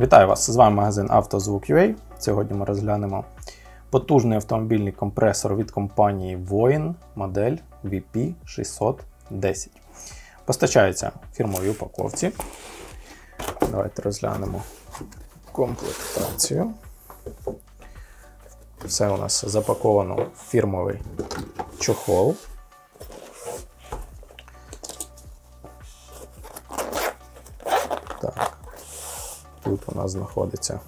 Вітаю вас! З вами магазин «Автозвук.UA». Сьогодні ми розглянемо потужний автомобільний компресор від компанії Voin модель VP610. Постачається в упаковці. Давайте розглянемо комплектацію. Все у нас запаковано в фірмовий чохол. Тут у нас знаходиться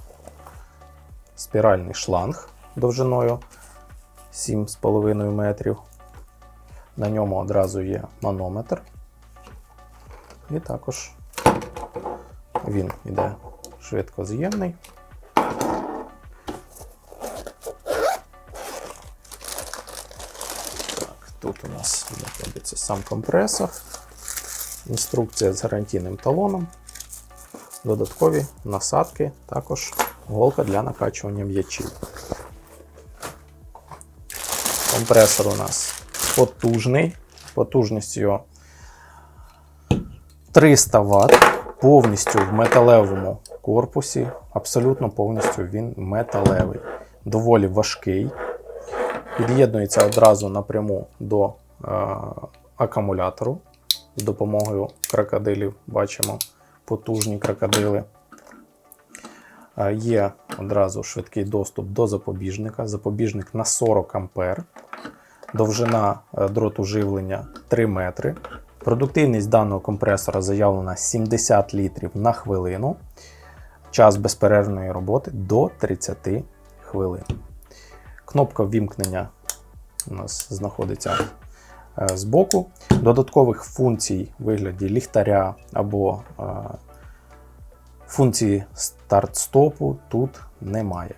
спіральний шланг довжиною 7,5 метрів. На ньому одразу є манометр. І також він йде швидкоз'ємний. Тут у нас знаходиться сам компресор, інструкція з гарантійним талоном додаткові насадки, також голка для накачування м'ячів. Компресор у нас потужний, потужність його 300 Вт, повністю в металевому корпусі, абсолютно повністю він металевий, доволі важкий. Під'єднується одразу напряму до е, акумулятору з допомогою крокодилів, бачимо потужні крокодили. Е, Є одразу швидкий доступ до запобіжника. Запобіжник на 40 А. Довжина е, дроту живлення 3 метри. Продуктивність даного компресора заявлена 70 літрів на хвилину. Час безперервної роботи до 30 хвилин. Кнопка ввімкнення у нас знаходиться збоку. Додаткових функцій в вигляді ліхтаря або е, функції старт-стопу тут немає.